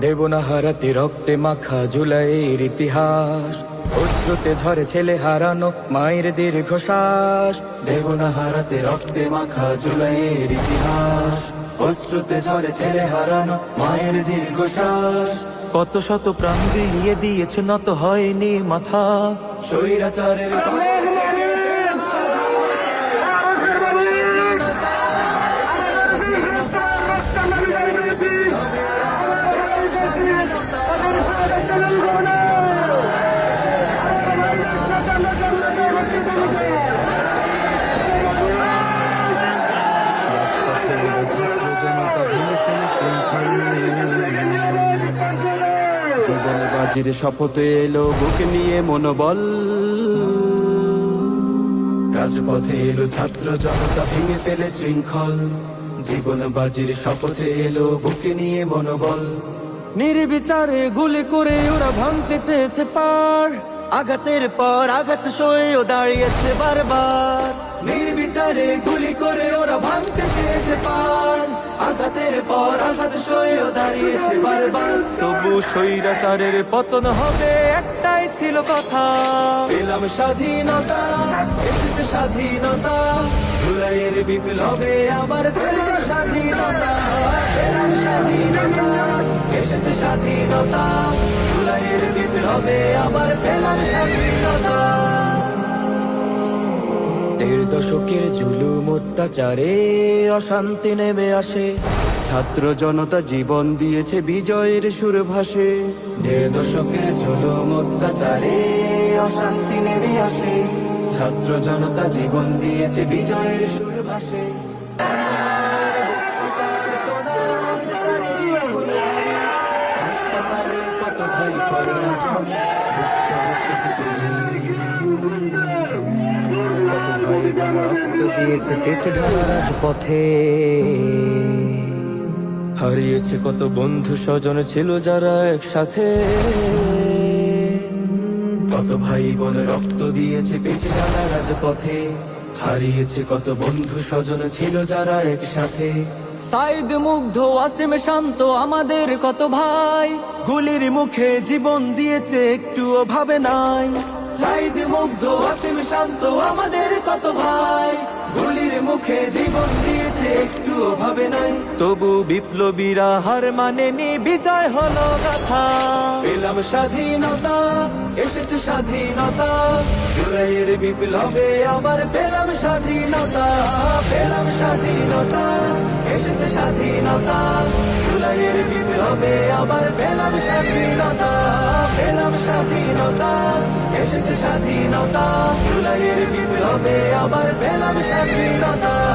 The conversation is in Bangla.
দেব না হারাতে রক্তে মাখা জুলাইয়ের ইতিহাস। অশ্রুতে ঝরে ছেলে হারানো মায়ের দীর্ঘশ্বাস। দেব না হারাতে রক্তে মাখা জুলাইয়ের ইতিহাস। অশ্রুতে ঝরে ছেলে হারানো মায়ের দীর্ঘশ্বাস। কত শত প্রাণ বিলিয়ে দিয়েছে, নত হয়নি মাথা। স্বৈরাচারের বাজির শপথে এলো, বুকে নিয়ে মনোবল। রাজপথে এলো ছাত্র জনতা, ভেঙে ফেলে শৃঙ্খল। জীবন বাজির শপথে এলো, বুকে নিয়ে মনোবল। নির্বিচারে গুলি করে ওরা ভাঙতে চেয়েছে পার। আঘাতের পর আঘাত সয়েও দাঁড়িয়েছে বারবার। নির্বিচারে গুলি করে ওরা ভাঙতে চেয়েছে পান পর আঘাত সয়েও দাঁড়িয়েছে বারবার। তবু স্বৈরাচারের পতন হবে একটাই ছিল কথা। পেলাম স্বাধীনতা, এসেছে স্বাধীনতা। জুলাইয়ের বিপ্লবে আবার পেলাম স্বাধীনতা। পেলাম স্বাধীনতা, এসেছে স্বাধীনতা। জুলাইয়ের বিপ্লবে আবার পেলাম স্বাধীনতা। দেড় দশকের জুলুম অত্যাচারে অশান্তি নেমে আসে। ছাত্র জনতা জীবন দিয়েছে বিজয়ের সুর ভাসে দেড় দশকের জুলুম অত্যাচারে অশান্তি নেমে আসে। ছাত্র জনতা জীবন দিয়েছে বিজয়ের সুর ভাসে কত ভাই রক্ত দিয়েছে ঢালা হারিয়েছে কত বন্ধু স্বজন, ছিল যারা একসাথে। কত ভাই বোন রক্ত দিয়েছে পেছে ডালা রাজপথে হারিয়েছে কত বন্ধু স্বজন, ছিল যারা একসাথে। সাইদ মুগ্ধ ওয়াসিম শান্ত, আমাদের কত ভাই। গুলির মুখে জীবন দিয়েছে, একটুও ভাবে নাই। সাইদ মুগ্ধ, অসীম শান্ত, আমাদের কত ভাই? গুলির মুখে জীবন দিয়েছে একটু ভাবে নাই। তবু বিপ্লবীরা হার মানেনি, বিজয় হলো গাথা। পেলাম স্বাধীনতা, এসেছে স্বাধীনতা। জুলাইয়ের বিপ্লবে আবার পেলাম স্বাধীনতা। পেলাম স্বাধীনতা, এসেছে স্বাধীনতা। জুলাইয়ের বিপ্লবে আবার পেলাম স্বাধীনতা। পেলাম স্বাধীনতা। এসেছে স্বাধীনতা। জুলাইয়ের বিপ্লবে আবার পেলাম স্বাধীনতা।